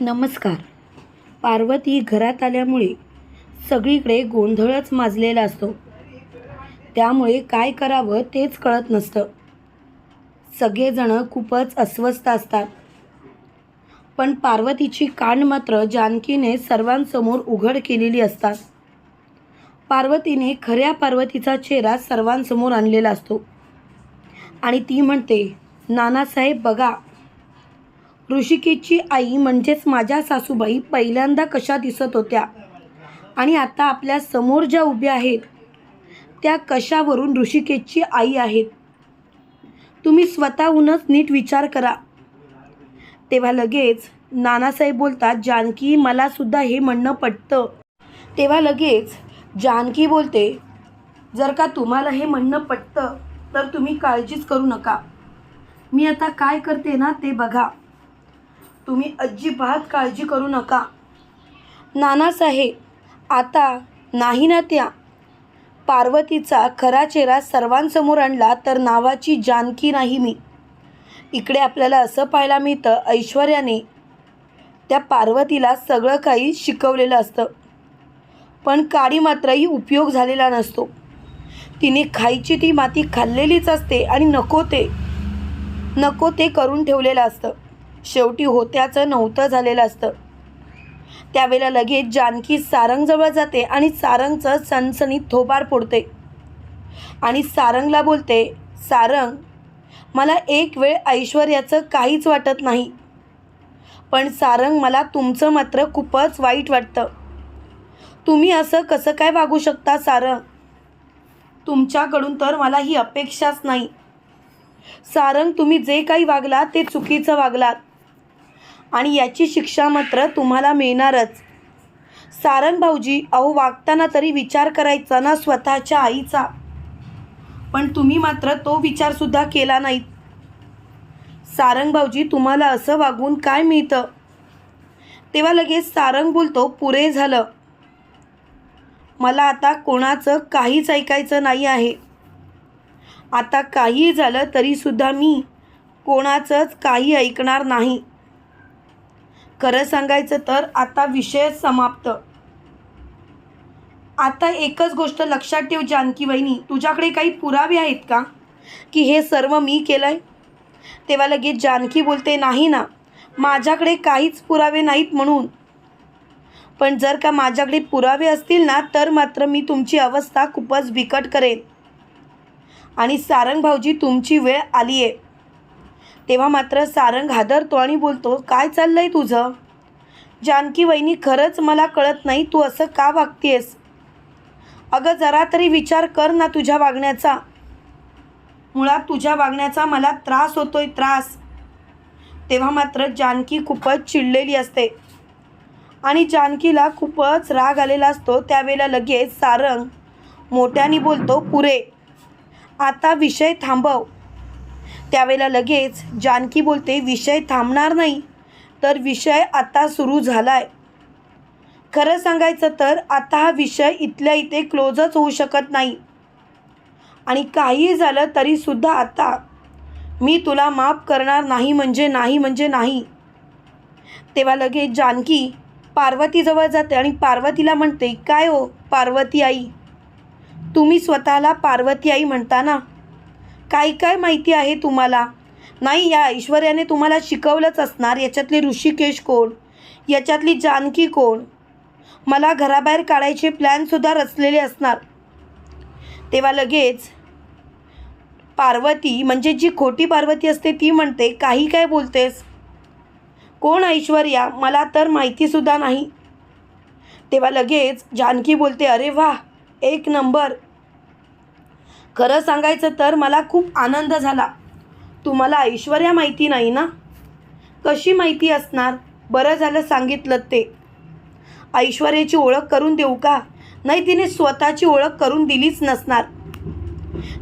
नमस्कार. पार्वती घरात आल्यामुळे सगळीकडे गोंधळच माजलेला असतो. त्यामुळे काय करावं तेच कळत नसतं. सगळेजणं खूपच अस्वस्थ असतात. पण पार्वतीची कान मात्र जानकीने सर्वांसमोर उघड केलेली असतात. पार्वतीने खऱ्या पार्वतीचा चेहरा सर्वांसमोर आणलेला असतो. आणि ती म्हणते नानासाहेब बघा ऋषिकेची आई म्हणजेच माझ्या सासूबाई पहिल्यांदा कशा दिसत होत्या? आणि आता आपल्यासमोर ज्या उभ्या आहेत त्या कशावरून ऋषिकेशची आई आहेत? तुम्ही स्वतःहूनच नीट विचार करा. तेव्हा लगेच नानासाहेब बोलतात जानकी मलासुद्धा हे म्हणणं पटतं. तेव्हा लगेच जानकी बोलते जर का तुम्हाला हे म्हणणं पटतं तर तुम्ही काळजीच करू नका. मी आता काय करते ना ते बघा. तुम्ही अजिबात काळजी करू नका. नानासाहेब आता नाही ना त्या. पार्वतीचा खरा चेहरा सर्वांसमोर आणला तर नावाची जानकी नाही मी. इकडे आपल्याला असं पाहायला मिळतं ऐश्वर्याने. त्या पार्वतीला सगळं काही शिकवलेलं असतं. पण काडी मात्रही उपयोग झालेला नसतो. तिने खायची ती माती खाल्लेलीच असते आणि नको ते. नको ते करून ठेवलेलं असतं. शेवटी होत्याचं नव्हतं झालेलं असतं. त्यावेळेला लगेच जानकी सारंगजवळ जाते आणि सारंगचं सणसणीत थोबार फोडते. आणि सारंगला बोलते सारंग मला एक वेळ ऐश्वर्याचं काहीच वाटत नाही. पण सारंग मला तुमचं मात्र खूपच वाईट वाटतं. तुम्ही असं कसं काय वागू शकता सारंग? तुमच्याकडून तर मला ही अपेक्षाच नाही. सारंग तुम्ही जे काही वागलात ते चुकीचं वागलात. आणि याची शिक्षा मात्र तुम्हाला मिळणारच. सारंग भाऊजी अहो वागताना तरी विचार करायचा ना स्वतःच्या आईचा. पण तुम्ही मात्र तो विचारसुद्धा केला नाहीत. सारंग भाऊजी तुम्हाला असं वागून काय मिळतं? तेव्हा लगेच सारंग बोलतो पुरे झालं. मला आता कोणाचं काहीच ऐकायचं नाही आहे. आता काही झालं तरीसुद्धा मी कोणाचंच काही ऐकणार नाही. खरं सांगायचं तर आता विषय समाप्त. आता एकच गोष्ट लक्षात ठेव जानकी वहिनी तुझ्याकडे काही पुरावे आहेत का? की हे सर्व मी केलं आहे तेव्हा लगेच जानकी बोलते नाही ना माझ्याकडे काहीच पुरावे नाहीत म्हणून. पण जर का माझ्याकडे पुरावे असतील ना तर मात्र मी तुमची अवस्था खूपच बिकट करेन. आणि सारंग भाऊजी तुमची वेळ आली आहे तेव्हा मात्र सारंग हादरतो आणि बोलतो काय चाललंय तुझं? जानकी वहिनी खरंच मला कळत नाही तू असं का वागतेस अगं जरा तरी विचार कर ना तुझ्या वागण्याचा. मुळात तुझ्या वागण्याचा मला त्रास होतोय त्रास. तेव्हा मात्र जानकी खूपच चिडलेली असते. आणि जानकीला खूपच राग आलेला असतो. त्यावेळेला लगेच सारंग मोठ्याने बोलतो पुरे आता विषय थांबव. त्यावेळेला लगेच जानकी बोलते विषय थांबणार नाही. तर विषय आता सुरू झाला आहे खरं सांगायचं तर आता हा विषय इथल्या इथे क्लोजच होऊ शकत नाही. आणि काहीही झालं तरीसुद्धा आता. मी तुला माफ करणार नाही म्हणजे नाही म्हणजे नाही. तेव्हा लगेच जानकी पार्वतीजवळ जाते आणि पार्वतीला म्हणते काय हो पार्वती आई? तुम्ही स्वतःला पार्वती आई म्हणता ना? काय काय माहिती आहे तुम्हाला? नाही या ऐश्वर्याने तुम्हाला शिकवलंच असणार. याच्यातले ऋषिकेश कोण? याच्यातली जानकी कोण? मला घराबाहेर काढायचे प्लॅनसुद्धा रचलेले असणार. तेव्हा लगेच पार्वती म्हणजे जी खोटी पार्वती असते ती म्हणते काही काय बोलतेस? कोण ऐश्वर्या? मला तर माहितीसुद्धा नाही. तेव्हा लगेच जानकी बोलते अरे वा एक नंबर! खरं सांगायचं तर मला खूप आनंद झाला. तुम्हाला ऐश्वर्या माहिती नाही ना? कशी माहिती असणार? बरं झालं सांगितलं ते. ऐश्वर्याची ओळख करून देऊ का? नाही तिने स्वतःची ओळख करून दिलीच नसणार.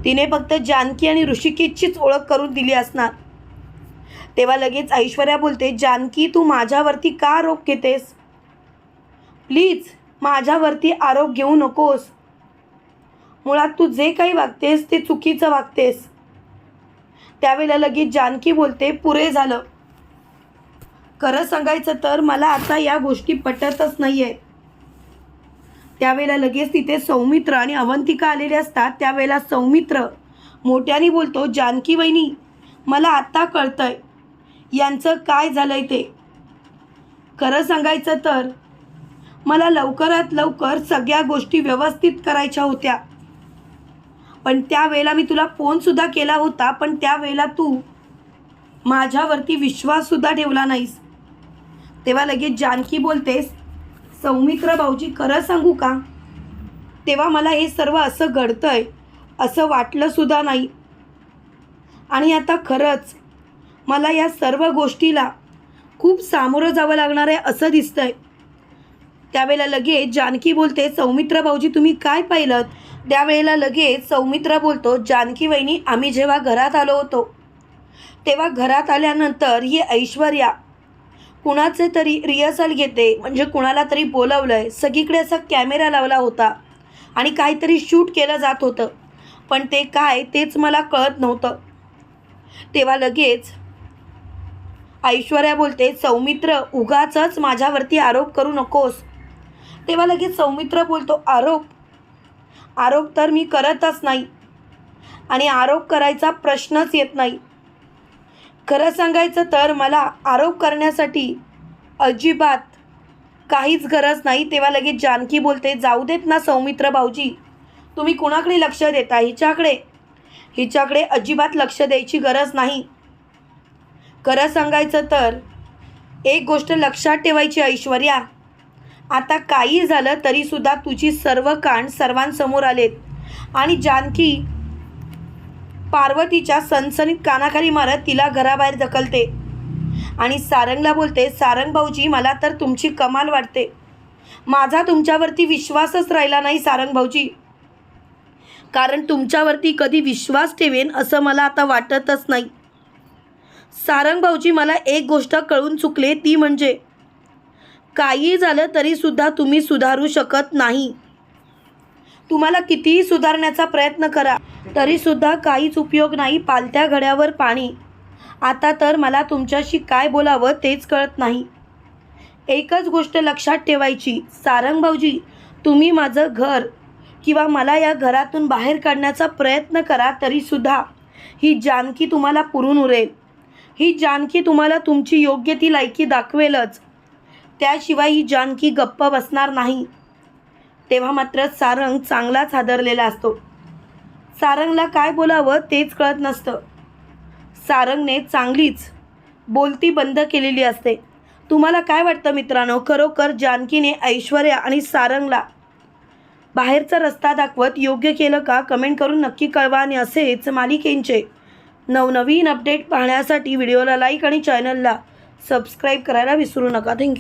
तिने फक्त जानकी आणि ऋषिकेशचीच ओळख करून दिली असणार. तेव्हा लगेच ऐश्वर्या बोलते जानकी तू माझ्यावरती का आरोप घेतेस? प्लीज माझ्यावरती आरोप घेऊ नकोस. मुळात तू जे काही वागतेस ते चुकीचं वागतेस. त्यावेळेला लगेच जानकी बोलते पुरे झालं. खरं सांगायचं तर मला आता या गोष्टी पटतच नाही आहेत त्यावेळेला लगेच तिथे सौमित्र आणि अवंतिका आलेले असतात. त्यावेळेला सौमित्र मोठ्याने बोलतो जानकी वहिनी मला आत्ता कळतंय. यांचं काय झालंय ते? खरं सांगायचं तर मला लवकरात लवकर सगळ्या गोष्टी व्यवस्थित करायच्या होत्या. पण त्यावेळेला मी तुला फोनसुद्धा केला होता पण त्यावेळेला तू माझ्यावरती विश्वाससुद्धा ठेवला नाहीस. तेव्हा लगेच जानकी बोलतेस सौमित्र भाऊजी खरं सांगू का? तेव्हा मला हे सर्व असं घडतंय असं वाटलंसुद्धा नाही. आणि आता खरंच मला या सर्व गोष्टीला खूप सामोरं जावं लागणार आहे असं दिसतंय. त्यावेळेला लगेच जानकी बोलते सौमित्र भाऊजी तुम्ही काय पाहिलं त्यावेळेला लगेच सौमित्र बोलतो जानकी वहिनी आम्ही जेव्हा घरात आलो होतो तेव्हा घरात आल्यानंतर ही ऐश्वर्या कुणाचे तरी रिहर्सल घेते म्हणजे कुणाला तरी बोलवलं आहे सगळीकडे असा कॅमेरा लावला होता आणि काहीतरी शूट केलं जात होतं. पण ते काय तेच मला कळत नव्हतं. तेव्हा लगेच ऐश्वर्या बोलते सौमित्र उगाचच माझ्यावरती आरोप करू नकोस. तेव्हा लगेच सौमित्र बोलतो आरोप आरोप तर मी करतच नाही. आणि आरोप करायचा प्रश्नच येत नाही. खरं सांगायचं तर मला आरोप करण्यासाठी अजिबात काहीच गरज नाही. तेव्हा लगेच जानकी बोलते जाऊ देत ना सौमित्र भाऊजी तुम्ही कुणाकडे लक्ष देता? हिच्याकडे? हिच्याकडे अजिबात लक्ष द्यायची गरज नाही. खरं सांगायचं तर एक गोष्ट लक्षात ठेवायची ऐश्वर्या आता काही झालं तरीसुद्धा तुझी सर्व कांड सर्वांसमोर आलेत. आणि जानकी पार्वतीच्या सनसनीत कानाखाली मारत तिला घराबाहेर ढकलते. आणि सारंगला बोलते सारंग भाऊजी मला तर तुमची कमाल वाटते. माझा तुमच्यावरती विश्वासच राहिला नाही सारंग भाऊजी. कारण तुमच्यावरती कधी विश्वास ठेवेन असं मला आता वाटतच नाही. सारंग भाऊजी मला एक गोष्ट कळून चुकले ती म्हणजे काही झालं तरीसुद्धा तुम्ही सुधारू शकत नाही. तुम्हाला कितीही सुधारण्याचा प्रयत्न करा तरीसुद्धा काहीच उपयोग नाही पालत्या घड्यावर पाणी. आता तर मला तुमच्याशी काय बोलावं तेच कळत नाही. एकच गोष्ट लक्षात ठेवायची सारंग भाऊजी तुम्ही माझं घर किंवा मला या घरातून बाहेर काढण्याचा प्रयत्न करा तरीसुद्धा ही जानकी तुम्हाला पुरून उरेल. ही जानकी तुम्हाला तुमची योग्य ती लायकी दाखवेलच. त्याशिवाय ही जानकी गप्प बसणार नाही. तेव्हा मात्र सारंग चांगलाच हादरलेला असतो. सारंगला काय बोलावं तेच कळत नसतं. सारंगने चांगलीच बोलती बंद केलेली असते. तुम्हाला काय वाटतं मित्रांनो? खरोखर जानकीने ऐश्वर्या आणि सारंगला बाहेरचा रस्ता दाखवत योग्य केलं का? कमेंट करून नक्की कळवा आणि असेच मालिकेंचे नवनवीन अपडेट पाहण्यासाठी व्हिडिओला लाईक आणि चॅनलला सबस्क्राईब करायला विसरू नका. थँक्यू.